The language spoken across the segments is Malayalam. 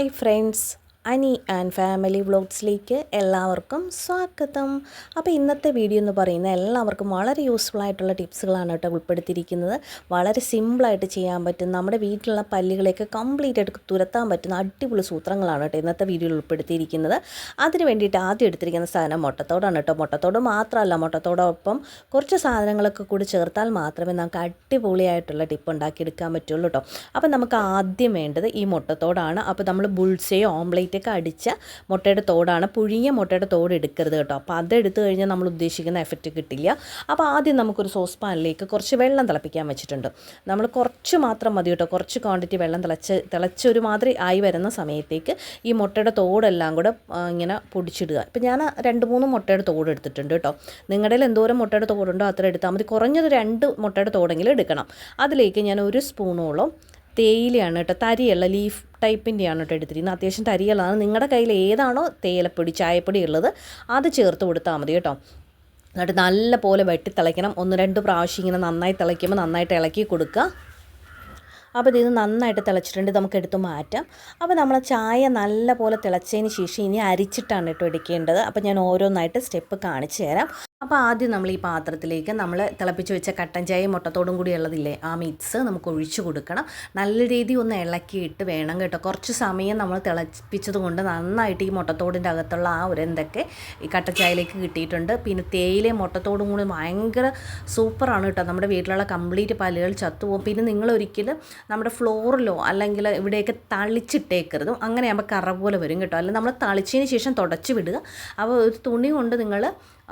Hi friends Ani and family വ്ളോഗ്സിലേക്ക് എല്ലാവർക്കും സ്വാഗതം. അപ്പോൾ ഇന്നത്തെ വീഡിയോ എന്ന് പറയുന്നത് എല്ലാവർക്കും വളരെ യൂസ്ഫുൾ ആയിട്ടുള്ള ടിപ്സുകളാണ് കേട്ടോ ഉൾപ്പെടുത്തിയിരിക്കുന്നത്. വളരെ സിമ്പിളായിട്ട് ചെയ്യാൻ പറ്റും നമ്മുടെ വീട്ടിലുള്ള പല്ലുകളെയൊക്കെ കംപ്ലീറ്റ് ആയിട്ട് തുരത്താൻ പറ്റുന്ന അടിപൊളി സൂത്രങ്ങളാണ് കേട്ടോ ഇന്നത്തെ വീഡിയോയിൽ ഉൾപ്പെടുത്തിയിരിക്കുന്നത്. അതിന് വേണ്ടിയിട്ട് ആദ്യം എടുത്തിരിക്കുന്ന സാധനം മുട്ടത്തോടാണ് കേട്ടോ. മുട്ടത്തോട് മാത്രമല്ല മുട്ടത്തോടൊപ്പം കുറച്ച് സാധനങ്ങളൊക്കെ കൂടി ചേർത്താൽ മാത്രമേ നമുക്ക് അടിപൊളിയായിട്ടുള്ള ടിപ്പ് ഉണ്ടാക്കിയെടുക്കാൻ പറ്റുള്ളൂ കേട്ടോ. അപ്പോൾ നമുക്ക് ആദ്യം വേണ്ടത് ഈ മുട്ടത്തോടാണ്. അപ്പോൾ നമ്മൾ ബുൾസയോ ഓംലേറ്റ് ഒക്കെ അടിച്ച മുട്ടയുടെ തോടാണ്. പുഴുങ്ങിയ മുട്ടയുടെ തോട് എടുക്കരുത് കേട്ടോ. അപ്പോൾ അതെടുത്ത് കഴിഞ്ഞാൽ നമ്മൾ ഉദ്ദേശിക്കുന്ന എഫക്റ്റ് കിട്ടില്ല. അപ്പോൾ ആദ്യം നമുക്കൊരു സോസ് പാനിലേക്ക് കുറച്ച് വെള്ളം തിളപ്പിക്കാൻ വെച്ചിട്ടുണ്ട്. നമ്മൾ കുറച്ച് മാത്രം മതി കേട്ടോ. കുറച്ച് ക്വാണ്ടിറ്റി വെള്ളം തിളച്ച് തിളച്ചൊരു മാതിരി ആയി വരുന്ന സമയത്തേക്ക് ഈ മുട്ടയുടെ തോടെല്ലാം കൂടെ ഇങ്ങനെ പൊടിച്ചിടുക. ഇപ്പം ഞാൻ രണ്ട് മൂന്ന് മുട്ടയുടെ തോട് എടുത്തിട്ടുണ്ട് കേട്ടോ. നിങ്ങളുടെ എന്തോരം മുട്ടയുടെ തോടുണ്ടോ അത്ര എടുത്താൽ മതി. കുറഞ്ഞത് രണ്ട് മുട്ടയുടെ തോടെങ്കിലും എടുക്കണം. അതിലേക്ക് ഞാൻ ഒരു സ്പൂണോളം തേയിലയാണ് കേട്ടോ തരിയുള്ള ലീഫ് ടൈപ്പിന്റെയാണ് കേട്ടോ എടുത്തിരിക്കുന്നത്. അത്യാവശ്യം തരികളാണ് നിങ്ങളുടെ കയ്യിൽ ഏതാണോ തേയിലപ്പൊടി ചായപ്പൊടി ഉള്ളത് അത് ചേർത്ത് കൊടുത്താൽ മതി കേട്ടോ. എന്നിട്ട് നല്ല പോലെ വെട്ടി തിളയ്ക്കണം. ഒന്ന് രണ്ട് പ്രാവശ്യം ഇങ്ങനെ നന്നായി തിളയ്ക്കുമ്പോൾ നന്നായിട്ട് ഇളക്കി കൊടുക്കുക. അപ്പോൾ ഇത് നന്നായിട്ട് തിളച്ചിട്ടുണ്ട്. നമുക്ക് എടുത്ത് മാറ്റാം. അപ്പോൾ നമ്മൾ ചായ നല്ല പോലെ തിളച്ചതിന് ശേഷം ഇനി അരിച്ചിട്ടാണ് കേട്ടോ എടുക്കേണ്ടത്. അപ്പോൾ ഞാൻ ഓരോന്നായിട്ട് സ്റ്റെപ്പ് കാണിച്ചു തരാം. അപ്പോൾ ആദ്യം നമ്മൾ ഈ പാത്രത്തിലേക്ക് നമ്മൾ തിളപ്പിച്ച് വെച്ച കട്ടൻ ചായയും മുട്ടത്തോടും കൂടി ഉള്ളതില്ലേ ആ മിക്സ് നമുക്ക് ഒഴിച്ചു കൊടുക്കണം. നല്ല രീതി ഒന്ന് ഇളക്കിയിട്ട് വേണം കേട്ടോ. കുറച്ച് സമയം നമ്മൾ തിളപ്പിച്ചത് കൊണ്ട് നന്നായിട്ട് ഈ മുട്ടത്തോടിന്റെ അകത്തുള്ള ആ ഒരു എന്തൊക്കെ ഈ കട്ടൻ ചായയിലേക്ക് കിട്ടിയിട്ടുണ്ട്. പിന്നെ തേയിലയും മുട്ടത്തോടും കൂടി ഭയങ്കര സൂപ്പറാണ് കേട്ടോ. നമ്മുടെ വീട്ടിലുള്ള കംപ്ലീറ്റ് പല്ലുകൾ ചത്തുപോകും. പിന്നെ നിങ്ങൾ ഒരിക്കലും നമ്മുടെ ഫ്ലോറിലോ അല്ലെങ്കിൽ ഇവിടെയൊക്കെ തളിച്ചിട്ടേക്കരുത്. അങ്ങനെ ആകുമ്പോൾ കറ പോലെ വരും കേട്ടോ. അല്ലെങ്കിൽ നമ്മൾ തളിച്ചതിന് ശേഷം തുടച്ച് വിടുക. അപ്പോൾ ഒരു തുണി കൊണ്ട് നിങ്ങൾ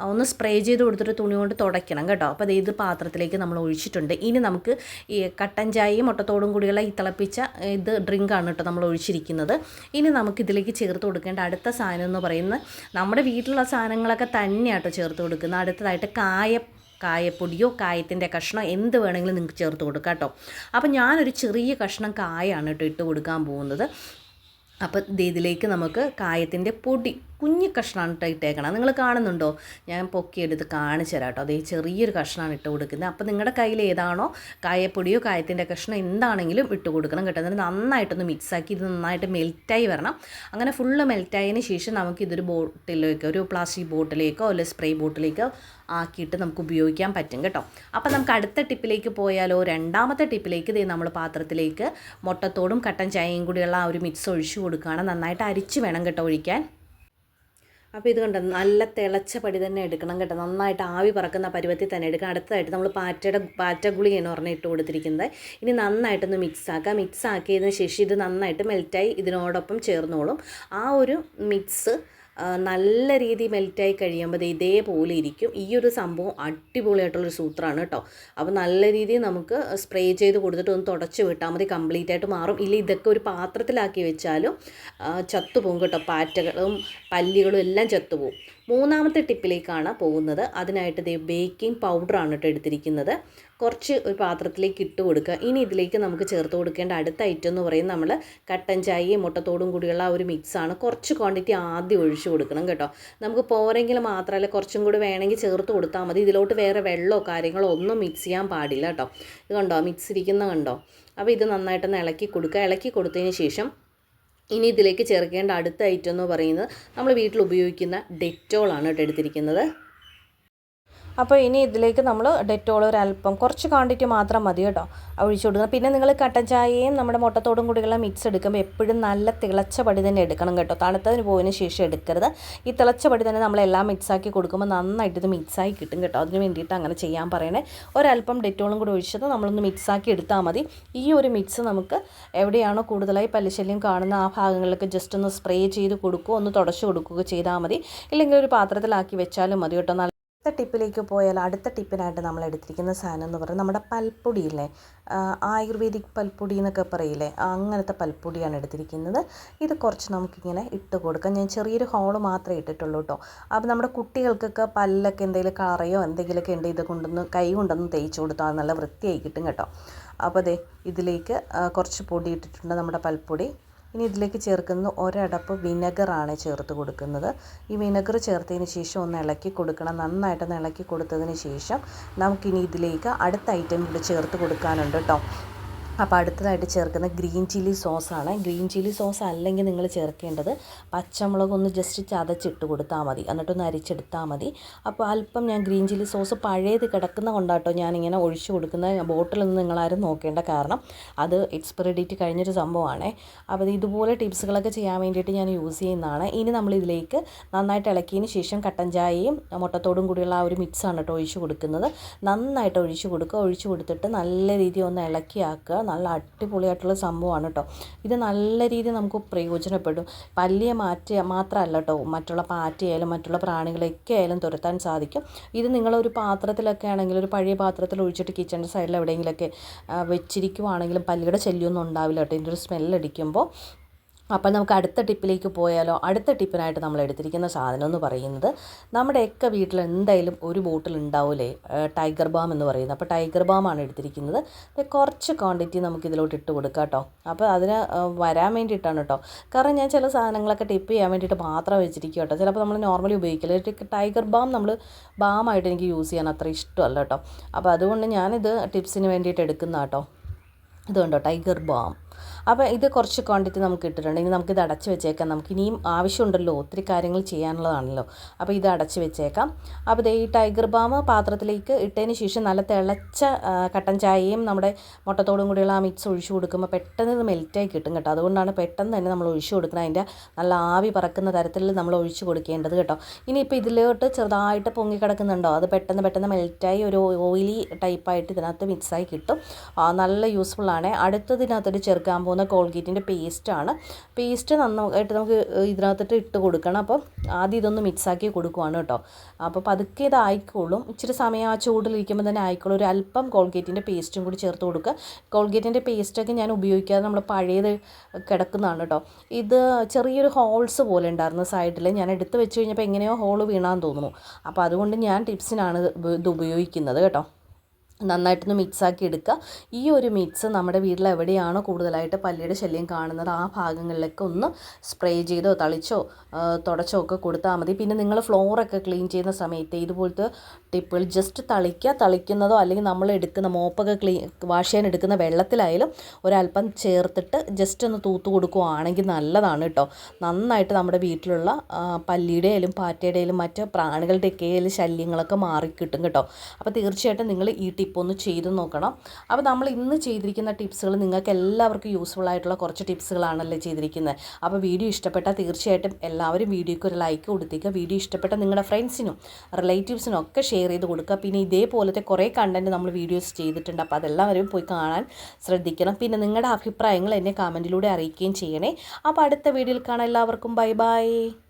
ഒന്ന് സ്പ്രേ ചെയ്ത് കൊടുത്തിട്ട് തുണി കൊണ്ട് തുടയ്ക്കണം കേട്ടോ. അപ്പോൾ ഇത് പാത്രത്തിലേക്ക് നമ്മൾ ഒഴിച്ചിട്ടുണ്ട്. ഇനി നമുക്ക് ഈ കട്ടൻ ചായയും മുട്ടത്തോടും കൂടിയുള്ള ഈ തിളപ്പിച്ച ഇത് ഡ്രിങ്കാണ് കേട്ടോ നമ്മൾ ഒഴിച്ചിരിക്കുന്നത്. ഇനി നമുക്ക് ഇതിലേക്ക് ചേർത്ത് കൊടുക്കേണ്ട അടുത്ത സാധനം എന്ന് പറയുന്നത് നമ്മുടെ വീട്ടിലുള്ള സാധനങ്ങളൊക്കെ തന്നെയാട്ടോ ചേർത്ത് കൊടുക്കുന്നത്. അടുത്തതായിട്ട് കായ കായപ്പൊടിയോ കായത്തിന്റെ കഷ്ണം എന്ത് വേണമെങ്കിലും നിങ്ങൾക്ക് ചേർത്ത് കൊടുക്കാം കേട്ടോ. അപ്പോൾ ഞാനൊരു ചെറിയ കഷ്ണം കായാണ് കേട്ടോ ഇട്ട് കൊടുക്കാൻ പോകുന്നത്. അപ്പം ഇതിലേക്ക് നമുക്ക് കായത്തിന്റെ പൊടി കുഞ്ഞു കഷ്ണമാണ് ഇട്ട് ഇട്ടേക്കണം നിങ്ങൾ കാണുന്നുണ്ടോ? ഞാൻ പൊക്കിയെടുത്ത് കാണിച്ചു തരാം കേട്ടോ അതേ ചെറിയൊരു കഷ്ണമാണ് ഇട്ട് കൊടുക്കുന്നത്. അപ്പോൾ നിങ്ങളുടെ കയ്യിൽ ഏതാണോ കായപ്പൊടിയോ കായത്തിന്റെ കഷ്ണം എന്താണെങ്കിലും ഇട്ട് കൊടുക്കണം കേട്ടോ. എന്നിട്ട് നന്നായിട്ടൊന്ന് മിക്സാക്കി ഇത് നന്നായിട്ട് മെൽറ്റായി വരണം. അങ്ങനെ ഫുള്ള് മെൽറ്റായതിന് ശേഷം നമുക്ക് ഇതൊരു ബോട്ടിലേക്കോ ഒരു പ്ലാസ്റ്റിക് ബോട്ടിലേക്കോ അല്ലെങ്കിൽ സ്പ്രേ ബോട്ടിലേക്കോ ആക്കിയിട്ട് നമുക്ക് ഉപയോഗിക്കാൻ പറ്റും കേട്ടോ. അപ്പോൾ നമുക്ക് അടുത്ത ടിപ്പിലേക്ക് പോയാലോ രണ്ടാമത്തെ ടിപ്പിലേക്ക് ഇതേ നമ്മൾ പാത്രത്തിലേക്ക് മുട്ടത്തോടും കട്ടൻ ചായയും കൂടിയുള്ള ആ ഒരു മിക്സ് ഒഴിച്ചു കൊടുക്കുകയാണ്. നന്നായിട്ട് അരിച്ച് വേണം കേട്ടോ ഒഴിക്കാൻ. അപ്പോൾ ഇത് കണ്ടോ നല്ല തിളച്ച പടി തന്നെ എടുക്കണം കേട്ടോ. നന്നായിട്ട് ആവി പറക്കുന്ന പരുവത്തിൽ തന്നെ എടുക്കണം. അടുത്തതായിട്ട് നമ്മൾ പാറ്റയുടെ പാറ്റ എന്ന് പറഞ്ഞ് ഇട്ട് കൊടുത്തിരിക്കുന്നത്. ഇനി നന്നായിട്ടൊന്ന് മിക്സ് ആക്കുക മിക്സ് ആക്കിയതിന് ശേഷം ഇത് നന്നായിട്ട് മെൽറ്റായി ഇതിനോടൊപ്പം ചേർന്നോളും. ആ ഒരു മിക്സ് നല്ല രീതിയിൽ മെൽറ്റായി കഴിയുമ്പോൾ ഇതേപോലെ ഇരിക്കും. ഈ ഒരു സംഭവം അടിപൊളിയായിട്ടുള്ളൊരു സൂത്രമാണ് കേട്ടോ അപ്പോൾ നല്ല രീതിയിൽ നമുക്ക് സ്പ്രേ ചെയ്ത് കൊടുത്തിട്ട് ഒന്ന് തുടച്ച് വിട്ടാൽ മതി. കംപ്ലീറ്റ് ആയിട്ട് മാറും. ഇല്ല ഇതൊക്കെ ഒരു പാത്രത്തിലാക്കി വെച്ചാലും ചത്തുപോകും കേട്ടോ. പാറ്റകളും പല്ലികളും എല്ലാം ചത്തുപോകും. മൂന്നാമത്തെ ടിപ്പിലേക്കാണ് പോകുന്നത്. അതിനായിട്ട് ബേക്കിംഗ് പൗഡറാണ് കേട്ടോ എടുത്തിരിക്കുന്നത്. കുറച്ച് ഒരു പാത്രത്തിലേക്ക് ഇട്ട് കൊടുക്കുക. ഇനി ഇതിലേക്ക് നമുക്ക് ചേർത്ത് കൊടുക്കേണ്ട അടുത്ത ഐറ്റം എന്ന് പറയുന്നത് നമ്മൾ കട്ടൻ ചായയും മുട്ടത്തോടും കൂടിയുള്ള ആ ഒരു മിക്സാണ് കുറച്ച് ക്വാണ്ടിറ്റി ആദ്യം ഒഴിച്ച് കൊടുക്കണം കേട്ടോ. നമുക്ക് പോരെങ്കിൽ മാത്രമല്ല കുറച്ചും കൂടി വേണമെങ്കിൽ ചേർത്ത് കൊടുത്താൽ മതി. ഇതിലോട്ട് വേറെ വെള്ളമോ കാര്യങ്ങളോ ഒന്നും മിക്സ് ചെയ്യാൻ പാടില്ല കേട്ടോ. ഇത് കണ്ടോ? മിക്സ് ഇരിക്കുന്ന കണ്ടോ? അപ്പോൾ ഇത് നന്നായിട്ടൊന്ന് ഇളക്കി കൊടുക്കുക. ഇളക്കി കൊടുത്തതിന് ശേഷം ഇനി ഇതിലേക്ക് ചേർക്കേണ്ട അടുത്ത ഐറ്റം എന്ന് പറയുന്നത് നമ്മൾ വീട്ടിൽ ഉപയോഗിക്കുന്ന ഡെറ്റോളാണ് കേട്ടോ എടുത്തിരിക്കുന്നത്. അപ്പോൾ ഇനി ഇതിലേക്ക് നമ്മൾ ഡെറ്റോൾ ഒരു അല്പം കുറച്ച് ക്വാണ്ടിറ്റി മാത്രം മതി കേട്ടോ. ഒഴിച്ചു കൊടുക്കുക പിന്നെ നിങ്ങൾ കട്ടൻ ചായയും നമ്മുടെ മുട്ടത്തോടും കൂടിയുള്ള മിക്സ് എടുക്കുമ്പോൾ എപ്പോഴും നല്ല തിളച്ച പടി തന്നെ എടുക്കണം കേട്ടോ. തണുത്തതിന് പോയതിന് ശേഷം എടുക്കരുത്. ഈ തിളച്ച പടി തന്നെ നമ്മളെല്ലാം മിക്സാക്കി കൊടുക്കുമ്പോൾ നന്നായിട്ട് ഇത് മിക്സായി കിട്ടും കേട്ടോ. അതിന് വേണ്ടിയിട്ട് അങ്ങനെ ചെയ്യാൻ പറയണേ. ഒരല്പം ഡെറ്റോളും കൂടി ഒഴിച്ചത് നമ്മളൊന്ന് മിക്സാക്കി എടുത്താൽ മതി. ഈ ഒരു മിക്സ് നമുക്ക് എവിടെയാണോ കൂടുതലായി പല്ലുശല്യം കാണുന്ന ആ ഭാഗങ്ങളിലൊക്കെ ജസ്റ്റ് ഒന്ന് സ്പ്രേ ചെയ്ത് കൊടുക്കുകയോ ഒന്ന് തുടച്ചു കൊടുക്കുകയോ ചെയ്താൽ മതി. ഇല്ലെങ്കിൽ ഒരു പാത്രത്തിലാക്കി വെച്ചാലും മതി കേട്ടോ. അടുത്ത ടിപ്പിലേക്ക് പോയാൽ അടുത്ത ടിപ്പിനായിട്ട് നമ്മൾ എടുത്തിരിക്കുന്ന സാധനം എന്ന് പറയുന്നത് നമ്മുടെ പൽപ്പൊടിയില്ലേ ആയുർവേദിക് പൽപ്പൊടി എന്നൊക്കെ പറയില്ലേ? അങ്ങനത്തെ പൽപ്പൊടിയാണ് എടുത്തിരിക്കുന്നത്. ഇത് കുറച്ച് നമുക്കിങ്ങനെ ഇട്ട് കൊടുക്കാം. ഞാൻ ചെറിയൊരു ഹോൾ മാത്രമേ ഇട്ടിട്ടുള്ളൂ കേട്ടോ. അപ്പോൾ നമ്മുടെ കുട്ടികൾക്കൊക്കെ പല്ലൊക്കെ എന്തെങ്കിലും കറയോ എന്തെങ്കിലുമൊക്കെ ഉണ്ട് ഇത് കൊണ്ടൊന്ന് കൈ കൊണ്ടൊന്ന് തേച്ച് കൊടുത്താൽ നല്ല വൃത്തിയായി കിട്ടും കേട്ടോ. അപ്പോൾ അതെ ഇതിലേക്ക് കുറച്ച് പൊടി ഇട്ടിട്ടുണ്ട് നമ്മുടെ പൽപ്പൊടി. ഇനി ഇതിലേക്ക് ചേർക്കുന്നത് ഒരടപ്പ് വിനെഗറാണ് ചേർത്ത് കൊടുക്കുന്നത്. ഈ വിനെഗർ ചേർത്തതിന് ശേഷം ഒന്ന് ഇളക്കി കൊടുക്കണം. നന്നായിട്ടൊന്ന് ഇളക്കി കൊടുത്തതിന് ശേഷം നമുക്കിനി ഇതിലേക്ക് അടുത്ത ഐറ്റം കൂടി ചേർത്ത് കൊടുക്കാനുണ്ട് കേട്ടോ അപ്പോൾ അടുത്തതായിട്ട് ചേർക്കുന്ന ഗ്രീൻ ചില്ലി സോസാണ്. ഗ്രീൻ ചില്ലി സോസ് അല്ലെങ്കിൽ നിങ്ങൾ ചേർക്കേണ്ടത് പച്ചമുളക് ഒന്ന് ജസ്റ്റ് ചതച്ചിട്ട് കൊടുത്താൽ മതി. എന്നിട്ടൊന്ന് അരിച്ചെടുത്താൽ മതി. അപ്പോൾ അല്പം ഞാൻ ഗ്രീൻ ചില്ലി സോസ് പഴയത് കിടക്കുന്ന കൊണ്ടാട്ടോ ഞാനിങ്ങനെ ഒഴിച്ചു കൊടുക്കുന്ന ബോട്ടിലൊന്നും നിങ്ങളാരും നോക്കേണ്ട കാരണം അത് എക്സ്പയറി ഡേറ്റ് കഴിഞ്ഞൊരു സംഭവമാണ്. അപ്പോൾ ഇതുപോലെ ടിപ്സുകളൊക്കെ ചെയ്യാൻ വേണ്ടിയിട്ട് ഞാൻ യൂസ് ചെയ്യുന്നതാണ്. ഇനി നമ്മൾ ഇതിലേക്ക് നന്നായിട്ട് ഇളക്കിയതിന് ശേഷം കട്ടൻ ചായയും മുട്ടത്തോടും കൂടിയുള്ള ആ ഒരു മിക്സാണ് കേട്ടോ ഒഴിച്ചു കൊടുക്കുന്നത്. നന്നായിട്ട് ഒഴിച്ചു കൊടുക്കുക. ഒഴിച്ചു കൊടുത്തിട്ട് നല്ല രീതിയിൽ ഒന്ന് ഇളക്കിയാക്കുക. നല്ല അടിപൊളിയായിട്ടുള്ള സംഭവമാണ് കേട്ടോ ഇത് നല്ല രീതിയിൽ നമുക്ക് പ്രയോജനപ്പെടും. പല്ലിയെ മാറ്റി മാത്രമല്ല കേട്ടോ മറ്റുള്ള പാറ്റയായാലും മറ്റുള്ള പ്രാണികളൊക്കെ ആയാലും തുരത്താൻ സാധിക്കും. ഇത് നിങ്ങളൊരു പാത്രത്തിലൊക്കെ ആണെങ്കിൽ ഒരു പഴയ പാത്രത്തിൽ ഒഴിച്ചിട്ട് കിച്ചണിന്റെ സൈഡിൽ എവിടെയെങ്കിലുമൊക്കെ വെച്ചിരിക്കുവാണെങ്കിലും പല്ലിയുടെ ശല്യമൊന്നും ഉണ്ടാവില്ല കേട്ടോ ഇതിന്റെ ഒരു സ്മെല്ലടിക്കുമ്പോൾ അപ്പം നമുക്ക് അടുത്ത ടിപ്പിലേക്ക് പോയാലോ? അടുത്ത ടിപ്പിനായിട്ട് നമ്മൾ എടുത്തിരിക്കുന്ന സാധനം എന്ന് പറയുന്നത് നമ്മുടെയൊക്കെ വീട്ടിൽ എന്തായാലും ഒരു ബോട്ടിൽ ഉണ്ടാവില്ലേ ടൈഗർ ബാം എന്ന് പറയുന്നത്. അപ്പോൾ ടൈഗർ ബാമാണ് എടുത്തിരിക്കുന്നത്. കുറച്ച് ക്വാണ്ടിറ്റി നമുക്ക് ഇതിലോട്ട് ഇട്ട് കൊടുക്കാം കേട്ടോ. അപ്പോൾ അതിന് വരാൻ വേണ്ടിയിട്ടാണ് കേട്ടോ. കാരണം ഞാൻ ചില സാധനങ്ങളൊക്കെ ടിപ്പ് ചെയ്യാൻ വേണ്ടിയിട്ട് മാത്രം വെച്ചിരിക്കുക കേട്ടോ. ചിലപ്പോൾ നമ്മൾ നോർമലി ഉപയോഗിക്കില്ല ടൈഗർ ബാം നമ്മൾ ബാമായിട്ട് എനിക്ക് യൂസ് ചെയ്യാൻ അത്ര ഇഷ്ടമല്ല കേട്ടോ. അപ്പോൾ അതുകൊണ്ട് ഞാനിത് ടിപ്സിന് വേണ്ടിയിട്ട് എടുക്കുന്ന കേട്ടോ. ഇതുണ്ടോ? Tiger balm. അപ്പോൾ ഇത് കുറച്ച് ക്വാണ്ടിറ്റി നമുക്ക് ഇട്ടിട്ടുണ്ട്. ഇനി നമുക്കിത് അടച്ച് വെച്ചേക്കാം. നമുക്ക് ഇനിയും ആവശ്യമുണ്ടല്ലോ. ഒത്തിരി കാര്യങ്ങൾ ചെയ്യാനുള്ളതാണല്ലോ. അപ്പോൾ ഇത് അടച്ച് വെച്ചേക്കാം. അപ്പോൾ ഈ ടൈഗർ ബാം പാത്രത്തിലേക്ക് ഇട്ടതിന് ശേഷം നല്ല തിളച്ച കട്ടൻ ചായയും നമ്മുടെ മുട്ടത്തോടും കൂടിയുള്ള ആ മിക്സ് ഒഴിച്ചു കൊടുക്കുമ്പോൾ പെട്ടെന്ന് ഇത് മെൽറ്റായി കിട്ടും കേട്ടോ. അതുകൊണ്ടാണ് പെട്ടെന്ന് തന്നെ നമ്മൾ ഒഴിച്ചു കൊടുക്കുന്നത്. അതിന്റെ നല്ല ആവി പറക്കുന്ന തരത്തിൽ നമ്മൾ ഒഴിച്ചു കൊടുക്കേണ്ടത് കേട്ടോ. ഇനിയിപ്പോൾ ഇതിലോട്ട് ചെറുതായിട്ട് പൊങ്ങി കിടക്കുന്നുണ്ടോ? അത് പെട്ടെന്ന് പെട്ടെന്ന് മെൽറ്റായി ഒരു ഓയിലി ടൈപ്പായിട്ട് ഇതിനകത്ത് മിക്സായി കിട്ടും. നല്ല യൂസ്ഫുള്ളാണ് അടുത്തതിനകത്തൊരു ചേർക്കാൻ പോകുന്ന കോൾഗേറ്റിന്റെ പേസ്റ്റാണ്. പേസ്റ്റ് നന്നായിട്ട് നമുക്ക് ഇതിനകത്തിട്ട് ഇട്ട് കൊടുക്കണം. അപ്പം ആദ്യം ഇതൊന്ന് മിക്സാക്കി കൊടുക്കുവാണ് കേട്ടോ. അപ്പോൾ പതുക്കെ ഇതായിക്കോളും. ഇച്ചിരി സമയം ആ ചൂടിലിരിക്കുമ്പോൾ തന്നെ ആയിക്കോളും. ഒരു അല്പം കോൾഗേറ്റിന്റെ പേസ്റ്റും കൂടി ചേർത്ത് കൊടുക്കുക. കോൾഗേറ്റിന്റെ പേസ്റ്റൊക്കെ ഞാൻ ഉപയോഗിക്കാതെ നമ്മൾ പഴയത് കിടക്കുന്നതാണ് കേട്ടോ. ഇത് ചെറിയൊരു ഹോൾസ് പോലെ ഉണ്ടായിരുന്നു സൈഡിൽ. ഞാൻ എടുത്ത് വെച്ച് കഴിഞ്ഞപ്പോൾ എങ്ങനെയോ ഹോൾ വീണാന്ന് തോന്നുന്നു. അപ്പോൾ അതുകൊണ്ട് ഞാൻ ടിപ്സിനാണ് ഇത് ഉപയോഗിക്കുന്നത് കേട്ടോ. നന്നായിട്ടൊന്ന് മിക്സാക്കി എടുക്കുക. ഈ ഒരു മിക്സ് നമ്മുടെ വീട്ടിൽ എവിടെയാണോ കൂടുതലായിട്ട് പല്ലിയുടെ ശല്യം കാണുന്നത് ആ ഭാഗങ്ങളിലൊക്കെ ഒന്ന് സ്പ്രേ ചെയ്തോ തളിച്ചോ തുടച്ചോ ഒക്കെ കൊടുത്താൽ മതി. പിന്നെ നിങ്ങൾ ഫ്ലോറൊക്കെ ക്ലീൻ ചെയ്യുന്ന സമയത്ത് ഇതുപോലത്തെ ടിപ്പുകൾ ജസ്റ്റ് തളിക്കുക. തളിക്കുന്നതോ അല്ലെങ്കിൽ നമ്മൾ എടുക്കുന്ന മോപ്പൊക്കെ ക്ലീൻ വാഷ് ചെയ്യാൻ എടുക്കുന്ന വെള്ളത്തിലായാലും ഒരല്പം ചേർത്തിട്ട് ജസ്റ്റ് ഒന്ന് തൂത്ത് കൊടുക്കുകയാണെങ്കിൽ നല്ലതാണ് കേട്ടോ. നന്നായിട്ട് നമ്മുടെ വീട്ടിലുള്ള പല്ലിയുടെ ആയാലും പാറ്റയുടെ ആയാലും മറ്റ് പ്രാണികളുടെയൊക്കെ ശല്യങ്ങളൊക്കെ മാറിക്കിട്ടും കേട്ടോ. അപ്പോൾ തീർച്ചയായിട്ടും നിങ്ങൾ ഈ ഒന്ന് ചെയ്ത് നോക്കണം. അപ്പോൾ നമ്മൾ ഇന്ന് ചെയ്തിരിക്കുന്ന ടിപ്സുകൾ നിങ്ങൾക്ക് എല്ലാവർക്കും യൂസ്ഫുൾ ആയിട്ടുള്ള കുറച്ച് ടിപ്സുകളാണല്ലേ ചെയ്തിരിക്കുന്നത് അപ്പോൾ വീഡിയോ ഇഷ്ടപ്പെട്ടാൽ തീർച്ചയായിട്ടും എല്ലാവരും വീഡിയോയ്ക്ക് ഒരു ലൈക്ക് കൊടുത്തേക്കുക വീഡിയോ ഇഷ്ടപ്പെട്ട നിങ്ങളുടെ ഫ്രണ്ട്സിനും റിലേറ്റീവ്സിനും ഒക്കെ ഷെയർ ചെയ്ത് കൊടുക്കുക. പിന്നെ ഇതേപോലത്തെ കുറേ കണ്ടന്റ് നമ്മൾ വീഡിയോസ് ചെയ്തിട്ടുണ്ട്. അപ്പോൾ അതെല്ലാവരും പോയി കാണാൻ ശ്രദ്ധിക്കണം. പിന്നെ നിങ്ങളുടെ അഭിപ്രായങ്ങൾ എന്നെ കമന്റിലൂടെ അറിയിക്കുകയും ചെയ്യണേ. അപ്പോൾ അടുത്ത വീഡിയോയിൽ കാണാം. എല്ലാവർക്കും ബൈ ബൈ